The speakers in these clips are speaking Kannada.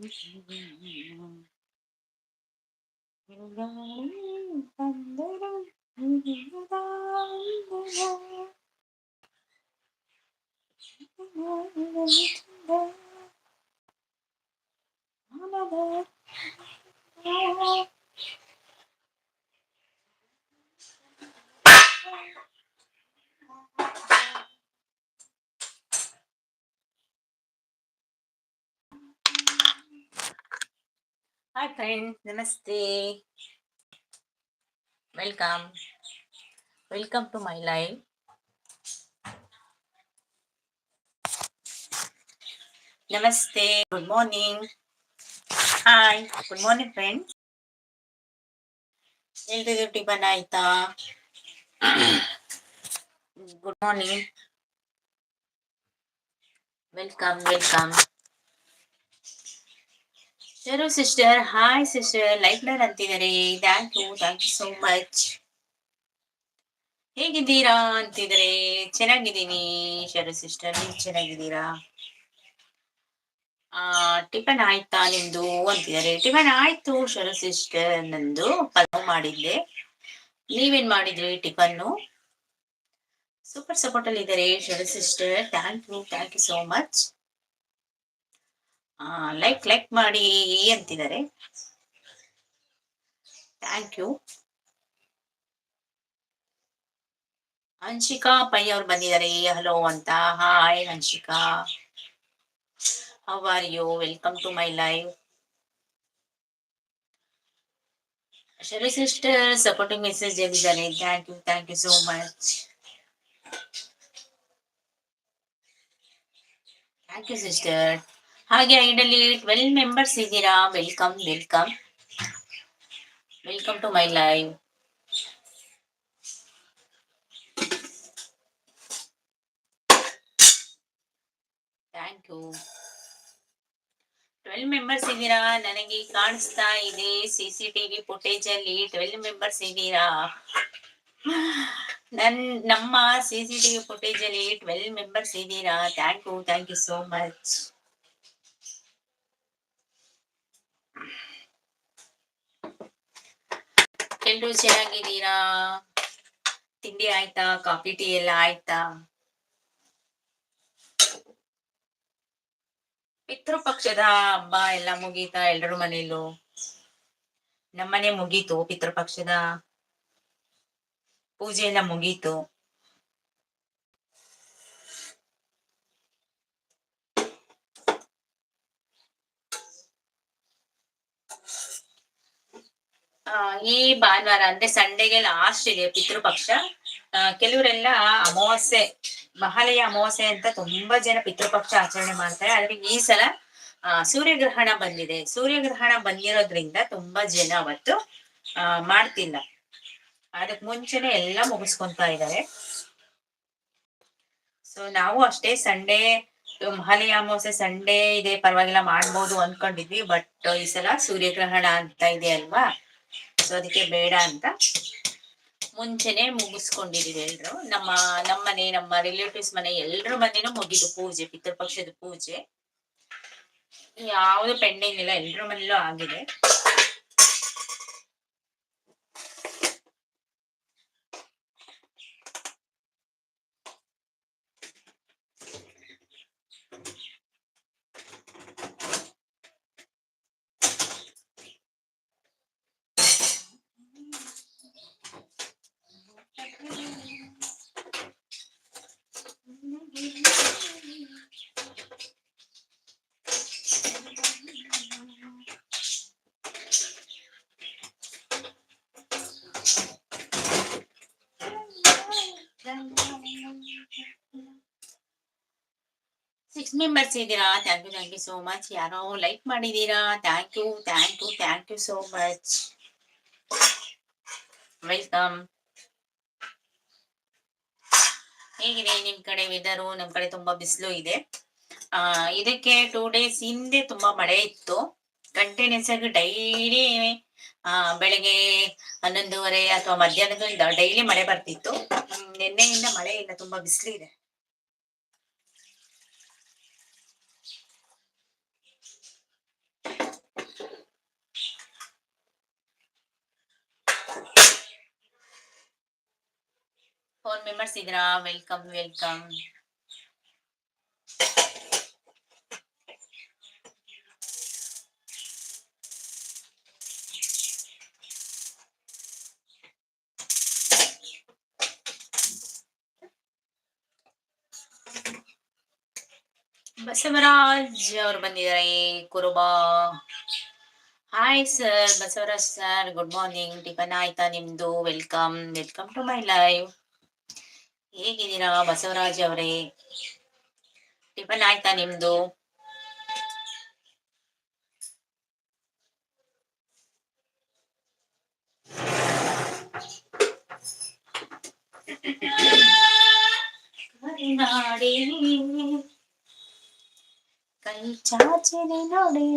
Oh, ಹಾಯ್ ಫ್ರೆಂಡ್ ನಮಸ್ತೆ welcome welcome to my live ನಮಸ್ತೆ good morning hi good morning friends ಎಲ್ರಿಗೂ ಟಿಫನ್ ಆಯ್ತಾ good morning welcome welcome Sharu sister hi sister like ಡರ್ ಅಂತಿದ್ದಾರೆ thank you thank you so much ಹೇಗಿದ್ದೀರಾ ಅಂತಿದ್ರೆ? ಚೆನ್ನಾಗಿದ್ದೀನಿ, ಶರು ಸಿಸ್ಟರ್ ನೀವು ಚೆನ್ನಾಗಿದ್ದೀರಾ? ಆ, ಟಿಫನ್ ಆಯ್ತಾ ನಿಮ್ದು ಅಂತಿದ್ದಾರೆ ಟಿಫನ್ ಆಯ್ತು, ಶರು ಸಿಸ್ಟರ್ ನಂದು. ಪಲಾವ್ ಮಾಡಿದ್ದೆ. ನೀವೇನ್ ಮಾಡಿದ್ರಿ ಟಿಫನ್ನು? ಸೂಪರ್ ಸಪೋರ್ಟ್ ಅಲ್ಲಿ ಇದ್ದಾರೆ Sharu sister thank you thank you so much like like ಮಾಡಿ ಅಂತಿದ್ದಾರೆ. ಥ್ಯಾಂಕ್ ಯು ಹನ್ಶಿಕಾ ಪೈ ಅವ್ರು ಬಂದಿದ್ದಾರೆ. ಹಲೋ ಅಂತ. Hi Hanshika how are you welcome to my live Shari sister supporting message ಹೇಳಿದ್ದಾರೆ thank you thank you so much thank you sister ಹಾಗೆ ಐಡಲ್ಲಿ ಟ್ವೆಲ್ ಮೆಂಬರ್ಸ್ ಇದ್ದೀರಾ? Welcome welcome welcome to my live thank you twelve members ಇದ್ದೀರಾ? ನನಗೆ ಕಾಣಿಸ್ತಾ ಇದೆ ಸಿ ಸಿ ಫುಟೇಜ್ ಅಲ್ಲಿ ಟ್ವೆಲ್ ಮೆಂಬರ್ಸ್ ಇದ್ದೀರಾ? ನನ್, ನಮ್ಮ ಸಿ ಸಿ ಫುಟೇಜ್ ಅಲ್ಲಿ ಟ್ವೆಲ್ ಮೆಂಬರ್ಸ್ ಇದ್ದೀರಾ? Thank you thank you so much ಎಲ್ರು ಚೆನ್ನಾಗಿದ್ದೀರಾ? ತಿಂಡಿ ಆಯ್ತಾ? ಕಾಫಿ, ಟೀ ಎಲ್ಲ ಆಯ್ತಾ? ಪಿತೃಪಕ್ಷದ ಹಬ್ಬ ಎಲ್ಲ ಮುಗೀತಾ ಎಲ್ರ ಮನೇಲೂ ನಮ್ಮನೆ ಮುಗೀತು ಪಿತೃಪಕ್ಷದ ಪೂಜೆ ಎಲ್ಲ ಮುಗೀತು. ಈ ಭಾನುವಾರ ಅಂದ್ರೆ ಸಂಡೆಗೆ ಲಾಸ್ಟ್ ಇದೆ ಪಿತೃಪಕ್ಷ. ಕೆಲವರೆಲ್ಲ ಅಮಾವಾಸ್ಯೆ, ಮಹಾಲಯ ಅಮಾವಾಸ್ಯೆ ಅಂತ ತುಂಬಾ ಜನ ಪಿತೃಪಕ್ಷ ಆಚರಣೆ ಮಾಡ್ತಾರೆ. ಆದ್ರೆ ಈ ಸಲ ಸೂರ್ಯಗ್ರಹಣ ಬಂದಿದೆ. ಸೂರ್ಯಗ್ರಹಣ ಬಂದಿರೋದ್ರಿಂದ ತುಂಬಾ ಜನ ಅವತ್ತು, ಆ, ಮಾಡ್ತಿಲ್ಲ. ಅದಕ್ ಮುಂಚೆನೆ ಎಲ್ಲ ಮುಗಿಸ್ಕೊಂತಾ ಇದ್ದಾರೆ. ಸೊ ನಾವು ಅಷ್ಟೇ ಸಂಡೇ, ಮಹಾಲಯ ಅಮಾವಾಸ್ಯೆ ಸಂಡೇ ಇದೆ, ಪರವಾಗಿಲ್ಲ ಮಾಡ್ಬೋದು ಅನ್ಕೊಂಡಿದ್ವಿ. ಬಟ್ ಈ ಸಲ ಸೂರ್ಯಗ್ರಹಣ ಅಂತ ಇದೆ ಅಲ್ವಾ? ಸೊ ಅದಕ್ಕೆ ಬೇಡ ಅಂತ ಮುಂಚೆನೆ ಮುಗಿಸ್ಕೊಂಡಿದೀವಿ ಎಲ್ರು. ನಮ್ಮ ನಮ್ಮನೆ ನಮ್ಮ ರಿಲೇಟಿವ್ಸ್ ಮನೆ ಎಲ್ರ ಮನೇನೂ ಮುಗಿದು ಪೂಜೆ, ಪಿತೃಪಕ್ಷದ ಪೂಜೆ. ಯಾವ್ದು ಪೆಂಡಿಂಗ್ ಇಲ್ಲ, ಎಲ್ರ ಮನೇಲೂ ಆಗಿದೆ. ಸಿಕ್ಸ್ ಮೆಂಬರ್ಸ್ ಇದ್ದೀರಾ? Thank you thank you so much ಯಾರೋ ಲೈಕ್ ಮಾಡಿದೀರಾ thank you thank you thank you so much welcome ಹೇಗಿದೆ ನಿಮ್ ಕಡೆ ವೆದರು ನಮ್ ಕಡೆ ತುಂಬಾ ಬಿಸಿಲು ಇದೆ. ಆ, ಇದಕ್ಕೆ ಟೂ ಡೇಸ್ ಹಿಂದೆ ತುಂಬಾ ಮಳೆ ಇತ್ತು. ಕಂಟಿನ್ಯೂಸ್ ಆಗಿ ಡೈಲಿ ಆ, ಬೆಳಗ್ಗೆ ಹನ್ನೊಂದುವರೆ ಅಥವಾ ಮಧ್ಯಾಹ್ನದಿಂದ ಡೈಲಿ ಮಳೆ ಬರ್ತಿತ್ತು. ನಿನ್ನೆಯಿಂದ ಮಳೆ ಇಲ್ಲ ತುಂಬಾ ಬಿಸಿಲು ಇದೆ. ಫೋರ್ ಮೆಂಬರ್ಸ್ ಇದ್ರಾ ವೆಲ್ಕಮ್ ವೆಲ್ಕಮ್ ಬಸವರಾಜ್ ಅವ್ರು ಬಂದಿದ್ದಾರೆ, Kuruba. Hi sir Basavaraj sir good morning tiffin ಆಯ್ತಾ ನಿಮ್ದು? Welcome welcome to my live ಹೇಗಿದ್ದೀರಾ ಬಸವರಾಜ್ ಅವರೇ ಟಿಫನ್ ಆಯ್ತಾ ನಿಮ್ದು ಕರುನಾಡಿ ಕೈ ಚಾಚಿದೆ ನೋಡಿ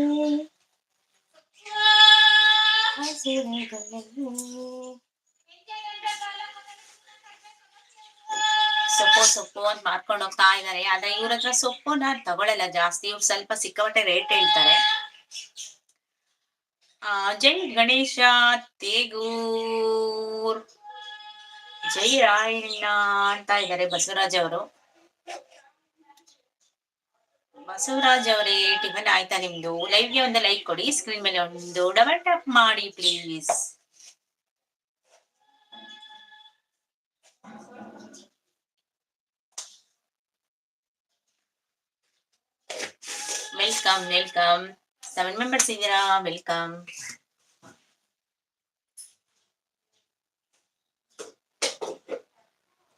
ಹಸಿರುಗಳಲ್ಲಿ ಸೊಪ್ಪು ಸೊಪ್ಪು ಅಂತ ಮಾರ್ಕೊಂಡು ಹೋಗ್ತಾ ಇದಾರೆ. ಆದ್ರೆ ಇವ್ರ ಹತ್ರ ಸೊಪ್ಪು ನಾನ್ ತಗೊಳಲ್ಲ ಜಾಸ್ತಿ. ಇವ್ರು ಸ್ವಲ್ಪ ಸಿಕ್ಕಾಪಟ್ಟೆ ರೇಟ್ ಹೇಳ್ತಾರೆ. ಆ, ಜೈ ಗಣೇಶ, ತೇಗೂರ್, ಜೈ ರಾಯಣ್ಣ ಅಂತ ಇದ್ದಾರೆ ಬಸವರಾಜ್ ಅವರು. ಬಸವರಾಜ್ ಅವರೇ, ಟಿಫನ್ ಆಯ್ತಾ ನಿಮ್ದು? ಲೈವ್ಗೆ ಒಂದು ಲೈಕ್ ಕೊಡಿ. ಸ್ಕ್ರೀನ್ ಮೇಲೆ ಒಂದು ಡಬಲ್ ಟ್ಯಾಪ್ ಮಾಡಿ please welcome welcome seven members ಇದ್ದೀರಾ ವೆಲ್ಕಮ್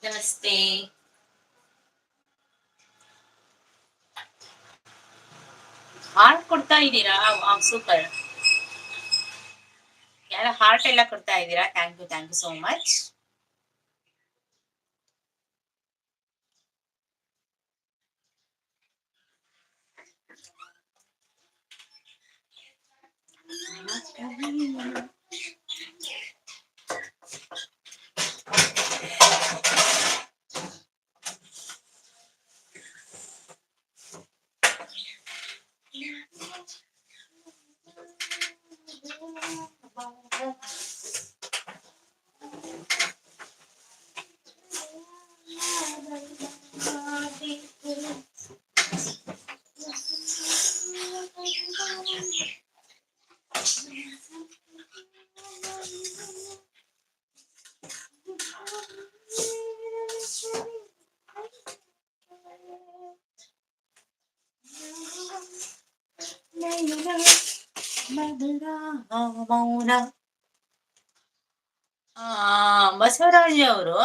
ನಮಸ್ತೆ ಹಾರ್ಟ್ ಕೊಡ್ತಾ ಇದ್ದೀರಾ ಸೂಪರ್ ಯಾರ ಹಾರ್ಟ್ ಎಲ್ಲ ಕೊಡ್ತಾ ಇದ್ದೀರಾ thank you thank you so much Oscar. ಮೌನ ಆ ಬಸವರಾಜ್ ಅವರು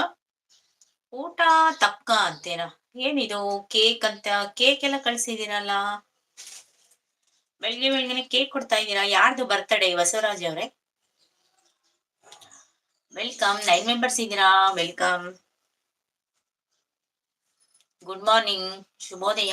ಊಟ ತಕ್ಕ ಅಂತೇನ ಏನಿದು? ಕೇಕ್ ಅಂತ, ಕೇಕ್ ಎಲ್ಲ ಕಳ್ಸಿದೀರಲ್ಲ ಬೆಳಿಗ್ಗೆ ಬೆಳಿಗ್ಗೆ ಕೇಕ್ ಕೊಡ್ತಾ ಇದ್ದೀರಾ? ಯಾರ್ದು ಬರ್ತಡೇ ಬಸವರಾಜ್ ಅವರೇ ವೆಲ್ಕಮ್ ನೈನ್ ಮೆಂಬರ್ಸ್ ಇದ್ದೀರಾ? ವೆಲ್ಕಮ್ ಗುಡ್ ಮಾರ್ನಿಂಗ್ ಶುಭೋದಯ.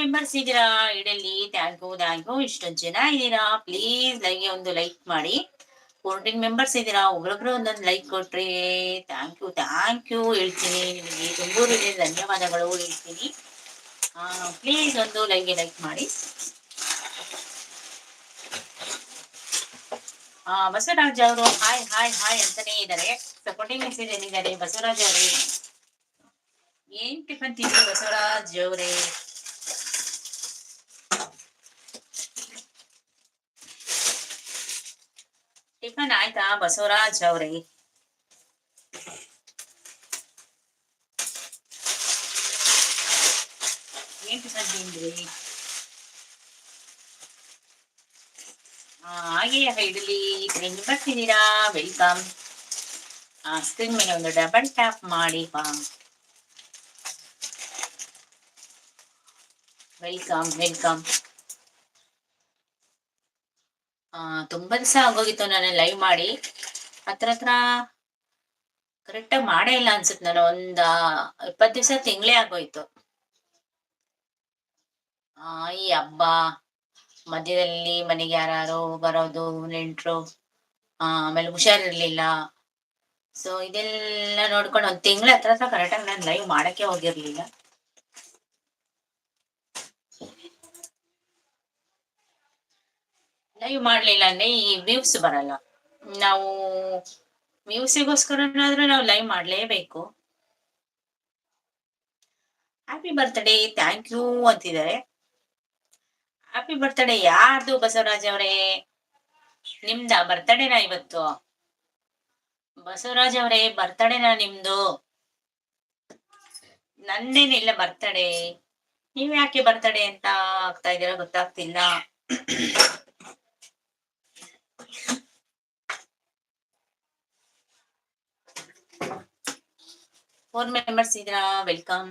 ಮೆಂಬರ್ಸ್ ಇದ್ದೀರಾ ಇಡಲಿ ಥ್ಯಾಂಕ್ ಯು ಇಷ್ಟೊಂದು ಜನ ಇದ್ದೀರಾ ಪ್ಲೀಸ್ ಲೈವ್ಗೆ ಒಂದು ಲೈಕ್ ಮಾಡಿ. ಫೋರ್ಟೀನ್ ಮೆಂಬರ್ಸ್ ಇದ್ದೀರಾ ಒಬ್ರೊಬ್ರು ಒಂದೊಂದು ಲೈಕ್ ಕೊಟ್ರಿ. ಥ್ಯಾಂಕ್ ಯು ಥ್ಯಾಂಕ್ ಯು ಹೇಳ್ತೀನಿ. ನಿಮಗೆ ತುಂಬೂ ಧನ್ಯವಾದಗಳು ಹೇಳ್ತೀನಿ. ಪ್ಲೀಸ್ ಒಂದು ಲೈವ್ಗೆ ಲೈಕ್ ಮಾಡಿ. ಬಸವರಾಜ್ ಅವರು ಹಾಯ್ ಹಾಯ್ ಹಾಯ್ ಅಂತಾನೆ ಇದ್ದಾರೆ ಸಪೋರ್ಟಿಂಗ್ ಮೆಸೇಜ್ ಏನಿದ್ದಾರೆ? ಬಸವರಾಜ್ ಅವರೇ. ಏನ್ ಟಿಫನ್ ತಿಂದ್ರಿ ಬಸವರಾಜ್ ಅವರೇ? ಆಯ್ತಾ ಬಸವರಾಜ್ ಅವರೇ ಏನ್ ಟಿಫನ್ ತಿಂದ್ರಿ ಆ, ಹಾಗೆ ಇಡಲಿ ಫ್ರೆಂಡ್ ಬರ್ತಿದ್ದೀರಾ ವೆಲ್ಕಮ್ ಸ್ಕ್ರೀನ್ ಮೇಲೆ ಒಂದು ಡಬಲ್ ಟ್ಯಾಪ್ ಮಾಡಿ ಬಾ ವೆಲ್ಕಮ್ ವೆಲ್ಕಮ್ ತುಂಬಾ ದಿವಸ ಆಗೋಗಿತ್ತು ನಾನು ಲೈವ್ ಮಾಡಿ. ಹತ್ರ ಹತ್ರ ಕರೆಕ್ಟಾಗಿ ಮಾಡೇ ಇಲ್ಲ ಅನ್ಸುತ್ತೆ ನಾನು, ಒಂದ ಇಪ್ಪತ್ತು ದಿವಸ ತಿಂಗಳೇ ಆಗೋಯ್ತು. ಆ ಈ ಹಬ್ಬ ಮಧ್ಯದಲ್ಲಿ ಮನೆಗೆ ಯಾರು ಬರೋದು, ನೆಂಟ್ರು, ಆ, ಆಮೇಲೆ ಹುಷಾರಿರ್ಲಿಲ್ಲ. ಸೊ ಇದೆಲ್ಲ ನೋಡ್ಕೊಂಡು ಒಂದ್ ತಿಂಗಳ ಹತ್ರ ಹತ್ರ ಕರೆಕ್ಟಾಗಿ ನಾನು ಲೈವ್ ಮಾಡಕ್ಕೆ ಹೋಗಿರ್ಲಿಲ್ಲ. ಲೈವ್ ಮಾಡ್ಲಿಲ್ಲ ಅಂದ್ರೆ ಈ ವ್ಯೂಸ್ ಬರಲ್ಲ. ನಾವು ವ್ಯೂಸಿಗೋಸ್ಕರನಾದ್ರೂ ನಾವು ಲೈವ್ ಮಾಡ್ಲೇಬೇಕು. ಹ್ಯಾಪಿ ಬರ್ತ್ಡೇ ಥ್ಯಾಂಕ್ ಯು ಅಂತಿದ್ದಾರೆ. ಹ್ಯಾಪಿ ಬರ್ತ್ಡೇ ಯಾರ್ದು ಬಸವರಾಜ್ ಅವರೇ? ನಿಮ್ದ ಬರ್ತಡೇನಾ ಇವತ್ತು? ಬಸವರಾಜ್ ಅವರೇ ಬರ್ತಡೇನಾ ನಿಮ್ದು? ನಂದೇನಿಲ್ಲ ಬರ್ತಡೇ ನೀವ್ ಯಾಕೆ ಬರ್ತಡೇ ಅಂತ ಆಗ್ತಾ ಇದೀರ ಗೊತ್ತಾಗ್ತಿಲ್ಲ. ಫೋರ್ ಮೆಂಬರ್ಸ್ ಇದ್ರಾ ವೆಲ್ಕಮ್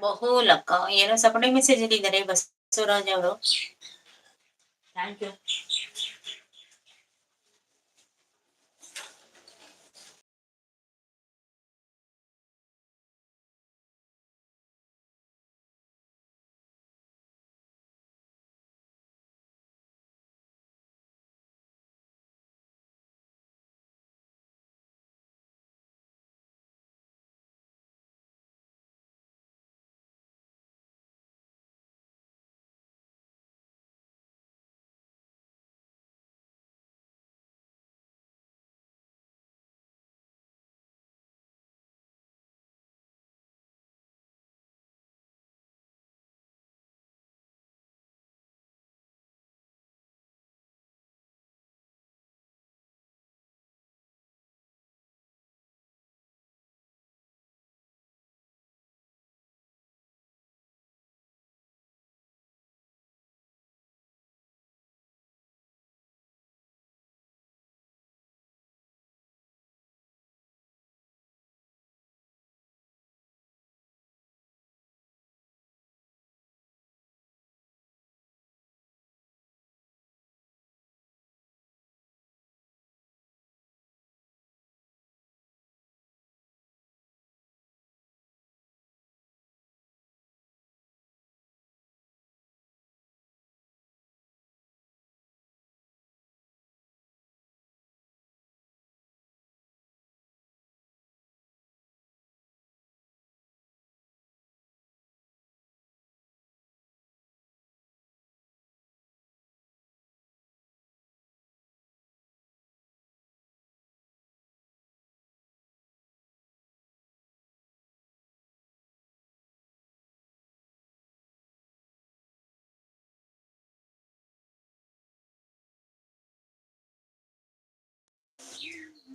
ಬಹುಲಕ ಏನೋ ಸಪೋರ್ಟಿಂಗ್ ಮೆಸೇಜ್ ಇದ್ದಾರೆ ಬಸವರಾಜ್ ಅವರು ಥ್ಯಾಂಕ್ ಯು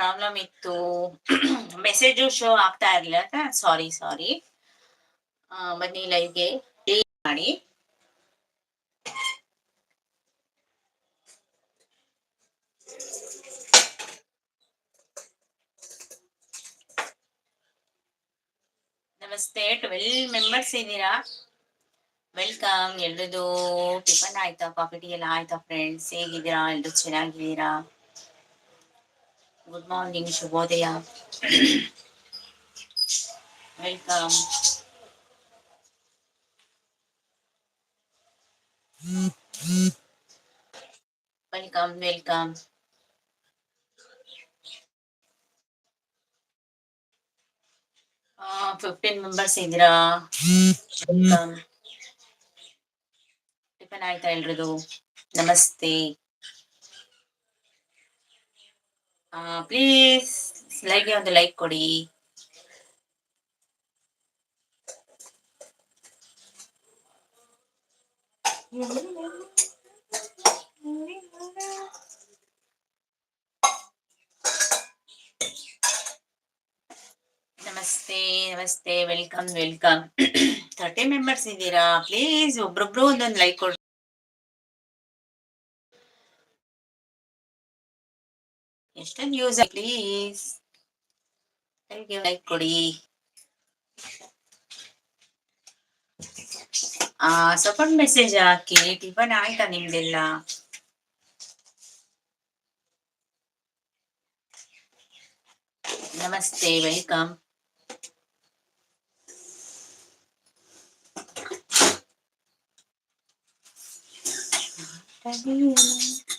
ಪ್ರಾಬ್ಲಮ್ ಇತ್ತು. ಮೆಸೇಜು ಶೋ ಆಗ್ತಾ ಇರ್ಲಿಲ್ಲ ಸಾರಿ ಸಾರಿ ಬನ್ನಿ ಲೈವ್ಗೆ ಮಾಡಿ. ನಮಸ್ತೆ ಟ್ವೆಲ್ ಮೆಂಬರ್ಸ್ ಇದ್ದೀರಾ? ವೆಲ್ಕಮ್ ಎಲ್ರದು ಟಿಫನ್ ಆಯ್ತಾ ಕಾಫಿ ಟೀ ಎಲ್ಲ ಆಯ್ತಾ ಫ್ರೆಂಡ್ಸ್ ಹೇಗಿದ್ದೀರಾ? ಎಲ್ರು ಚೆನ್ನಾಗಿದ್ದೀರಾ? ಗುಡ್ ಮಾರ್ನಿಂಗ್ ಶುಭೋದಯ welcome welcome welcome fifteen members ಇದ್ದೀರಾ ವೆಲ್ಕಮ್ ಟಿಫನ್ ಆಯ್ತಾ ಎಲ್ರದು ನಮಸ್ತೆ ಪ್ಲೀಸ್ ಲೈವ್ಗೆ ಒಂದು ಲೈಕ್ ಕೊಡಿ ನಮಸ್ತೆ ನಮಸ್ತೆ ವೆಲ್ಕಮ್ ವೆಲ್ಕಮ್ ತರ್ಟಿ ಮೆಂಬರ್ಸ್ ಇದ್ದೀರಾ ಪ್ಲೀಸ್ ಒಬ್ರೊಬ್ರು ಒಂದೊಂದು ಲೈಕ್ ಕೊಡಿ ಎಷ್ಟೊಂದು ಯೂಸ್ ಪ್ಲೀಸ್ ಹೇಗೆ ಲೈಕ್ ಕೊಡಿ ಸಪೋರ್ಟ್ ಮೆಸೇಜ್ ಹಾಕಿ ಟಿಫನ್ ಆಯ್ತಾ ನಿಮ್ದೆಲ್ಲ ನಮಸ್ತೆ welcome Thank you.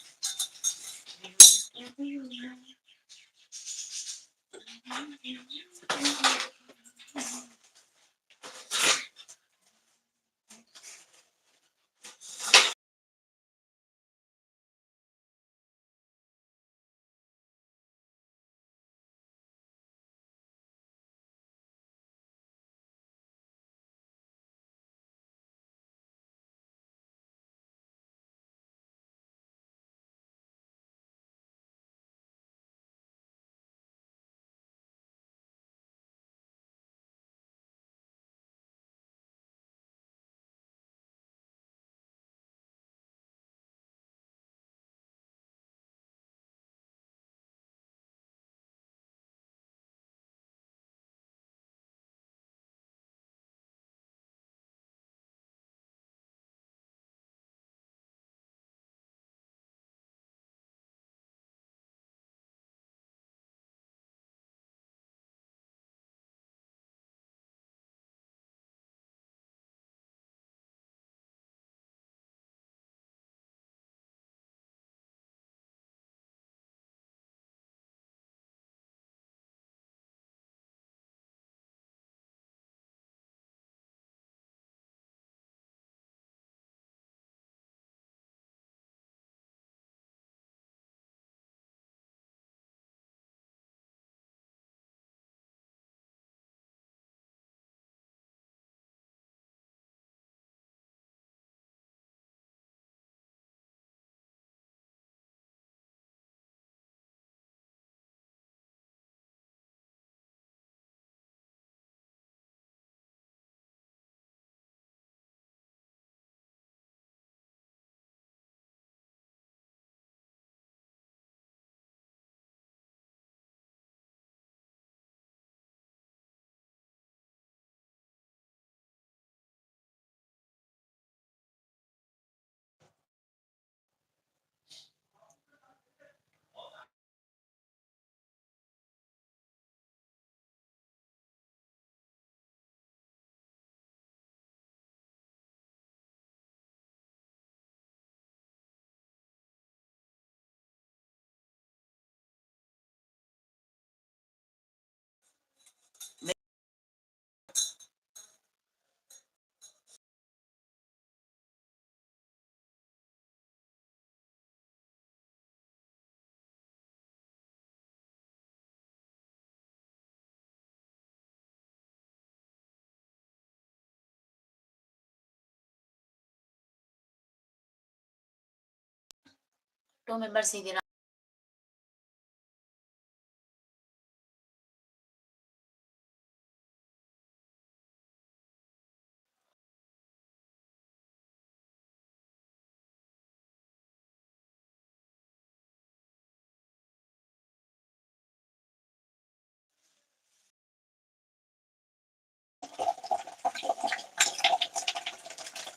Two members ಇದ್ದೀರಾ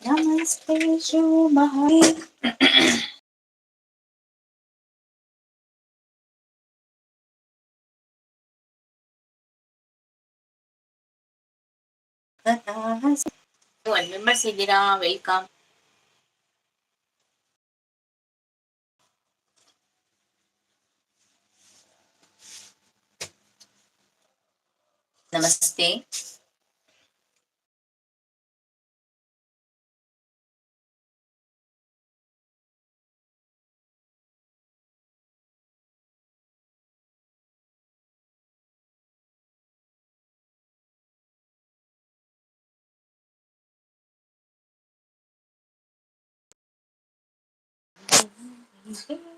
ನಮಸ್ತೆ once one member Sidira, welcome. Namaste. 嗯